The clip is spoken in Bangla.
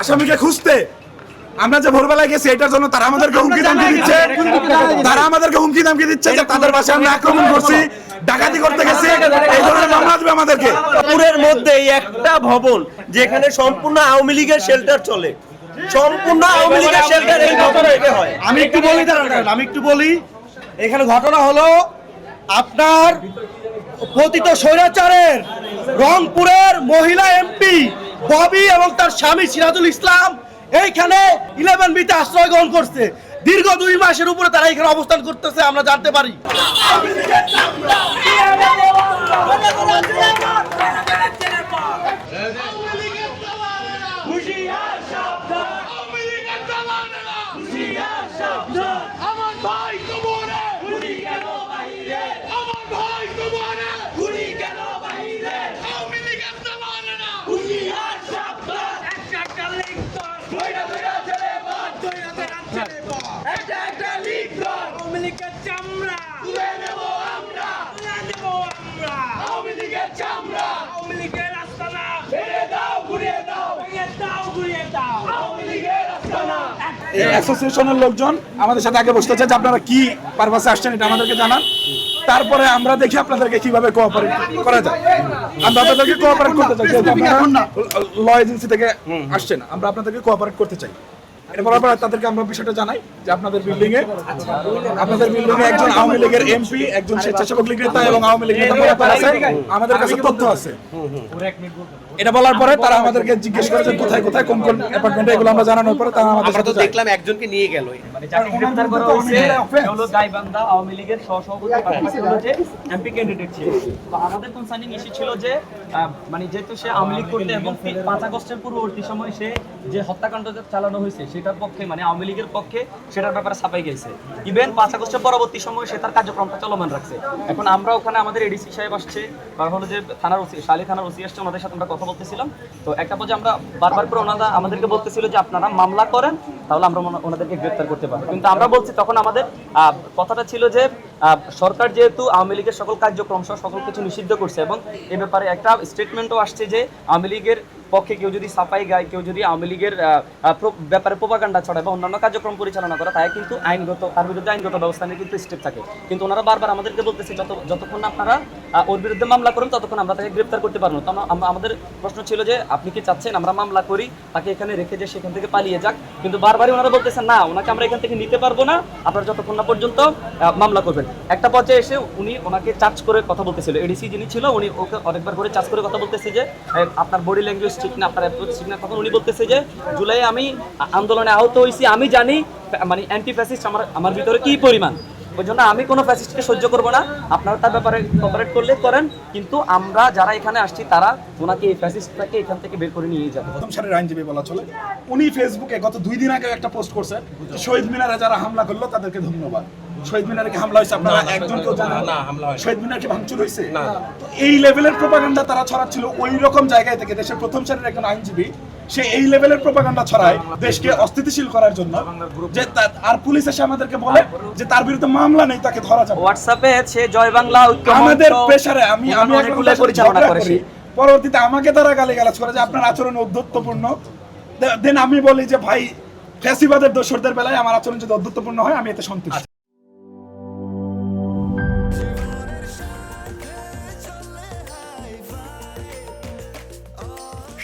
আসামিকে খুঁজতে। আমরা যে ভোরবেলায় গেছি এটার জন্য তারা আমাদেরকে হুমকি ধামকি দিচ্ছে। তারা আমাদেরকে হুমকি ধামকি দিচ্ছে যে তাদের বাসায় আমরা আক্রমণ করছি ডাকাতি করতে গেছি। এই ধরনের মামলা দেবে আমাদেরকে। পুরের মধ্যে এই একটা ভবন যেখানে সম্পূর্ণ আওয়ামী লীগের শেল্টার চলে। সম্পূর্ণ আওয়ামী লীগের শেল্টার এই ভবন হয়। আমি একটু বলি আমি একটু বলি। এখানে ঘটনা হলো আপনার পতিত স্বৈরাচারের রংপুরের মহিলা এমপি ববি এবং তার স্বামী সিরাজুল ইসলাম এইখানে ইলেভেন বিতে আশ্রয় গ্রহণ করছে দীর্ঘ দুই মাসের উপরে তারা এখানে অবস্থান করতেছে আমরা জানতে পারি আমার ভাই কবরে গুলি কেন বাহিরে আমার ভাই কবরে গুলি কেন বাহিরে আওয়ামী লীগের জমানে না গুলি আর সাবধান একটা একটা লিখতর দইরা দইরা চলে বাদ দইরা দইরা চলে বাদ একটা একটা লিখতর আওয়ামী লীগের চামড়া তুলে নেব আমরা তুলে নেব আমরা আওয়ামী লীগের চামড়া আওয়ামী লীগের আস্তানা ছেড়ে দাও ঘুরিয়ে দাও ভেঙে দাও ঘুরিয়ে দাও আওয়ামী লীগের আস্তানা এই অ্যাসোসিয়েশনের লোকজন আমাদের সাথে আগে বসতে চাই যে আপনারা কি পারপাসে আসছেন এটা আমাদেরকে জানান। তারপরে আমরা দেখি আপনাদেরকে কীভাবে কোঅপারেট করা যায়। আমরা আপনাদেরকে কোঅপারেট করতে চাই, যেহেতু আপনারা ল এজেন্সি থেকে আসছেন আমরা আপনাদেরকে কোঅপারেট করতে চাই। এটা বলার পর তাদেরকে আমরা বিষয়টা জানাই যে আপনাদের বিল্ডিং এ আপনাদের বিল্ডিং এ একজন আওয়ামী লীগের এমপি একজন স্বেচ্ছাসেবক লীগ নেতা এবং আওয়ামী লীগ নেতা আছে আমাদের কাছে তথ্য আছে। এটা বলার পরে তারা আমাদেরকে জিজ্ঞেস করে যে কোথায় কোথায় কোন কোন অ্যাপার্টমেন্টে এগুলো আমরা জানানোর পরে তারা আমাদের আমরা তো দেখলাম একজনকে নিয়ে গেল। মানে যাকে গ্রেফতার করা হয়েছে হলো গাইবান্ধা আওয়ামী লীগের সহসভাপতি পাশাপাশি হলো যে এমপি ক্যান্ডিডেট ছিল। তো আমাদের কনসার্নিং ইস্যু ছিল যে মানে যেহেতু সে আওয়ামী লীগ করতে এবং পাঁচ আগস্টের পূর্ববর্তী সময় সে যে হত্যাকাণ্ড চালানো হয়েছে, সেটার পক্ষে মানে আওয়ামী লীগের পক্ষে সেটার ব্যাপারে ছাপাই গেছে। ইভেন পাঁচ আগস্টের পরবর্তী সময় সে তার কার্যক্রমটা চলমান রাখছে। এখন আমরা ওখানে আমাদের এডিসি সাহেব আসছে বা হলো যে থানার ওসি শালী থানার ওসি আসছে, ওনাদের সাথে আমরা কথা বলতেছিলাম। তো একটা পর্যায়ে আমরা বারবার করে ওনারা আমাদেরকে বলতেছিল যে আপনারা মামলা করেন, তাহলে আমরা ওনা- ওনাদেরকে গ্রেপ্তার করতে পারব। কিন্তু আমরা বলছি, তখন আমাদের কথাটা ছিল যে সরকার যেহেতু আওয়ামী লীগের সকল কার্যক্রম সহ সকল কিছু নিষিদ্ধ করছে এবং এ ব্যাপারে একটা স্টেটমেন্টও আসছে যে আওয়ামী লীগের পক্ষে কেউ যদি সাফাই গায়, কেউ যদি আওয়ামী লীগের ব্যাপারে প্রোপাগান্ডা ছড়ায় বা অন্যান্য কার্যক্রম পরিচালনা করে, তাই কিন্তু আইনগত, তার বিরুদ্ধে আইনগত ব্যবস্থা নিয়ে কিন্তু স্টেপ থাকে। কিন্তু ওনারা বারবার আমাদেরকে বলতেছে, যত, যতক্ষণ আপনারা ওর বিরুদ্ধে মামলা করেন, ততক্ষণ আমরা তাকে গ্রেপ্তার করতে পারব তো আমাদের প্রশ্ন ছিল যে, আপনি কি চাচ্ছেন আমরা মামলা করি, তাকে এখানে রেখে যে সেখান থেকে পালিয়ে যাক? কিন্তু বারবারই ওনারা বলতেছেন না, ওনাকে আমরা এখান থেকে নিতে পারব না। আপনারা যতক্ষণ না পর্যন্ত মামলা করবেন। একটা পর্যায়ে এসে উনি ওনাকে চার্জ করে কথা বলতেছিল। এডিসি যিনি ছিল, উনি ওকে অনেকবার করে চার্জ করে কথা বলতেছে যে আপনার বডি ল্যাঙ্গুয়েজ ঠিক না আপনার ঠিক না তখন উনি বলতেছে যে, জুলাই আমি আন্দোলনে আহত হয়েছি আমি জানি মানে অ্যান্টি ফ্যাসিস্ট আমার আমার ভিতরে কি পরিমাণ। ওই জন্য আমি কোনো ফ্যাসিস্টকে সহ্য করব না, আপনারা তার ব্যাপারে কপারেট করলে করেন, কিন্তু আমরা যারা এখানে আসছি, তারা ওনাকে, এই ফ্যাসিস্টটাকে এখান থেকে বের করে নিয়ে যাবে। প্রথম সারির আইনজীবী বলা চলে। উনি ফেসবুকে গত দুই দিন আগে একটা পোস্ট করছেন শহীদ মিনারে যারা হামলা করল, তাদেরকে ধন্যবাদ। শহীদ মিনারে হামলা হয়েছে আপনারা? একজন কেউ জানেন। না হামলা শহীদ মিনার কি ভাঙচুর হয়েছে? তো এই লেভেলের প্রোপাগান্ডা তারা ছড়াচ্ছিল ওই রকম জায়গায় থেকে দেশের প্রথম সারির একজন আইনজীবী সে এই লেভেলের প্রোপাগান্ডা ছড়ায় দেশকে অস্থিতিশীল করার জন্য। যে আর পুলিশ এসে আমাদেরকে বলে যে তার বিরুদ্ধে মামলা নেই তাকে ধরা যাবে। হোয়াটসঅ্যাপে সে জয় বাংলা আমাদের প্রেসারে আমি আমি সাথে পরিচালনা করে। পরবর্তীতে আমাকে তারা গালিগালাজ করে যে আপনার আচরণ অধ্যত্বপূর্ণ দেন আমি বলি যে ভাই ফ্যাসিবাদের দোসরদের বেলায় আমার আচরণ যদি অধ্যত্বপূর্ণ হয় আমি এতে সন্তুষ্ট।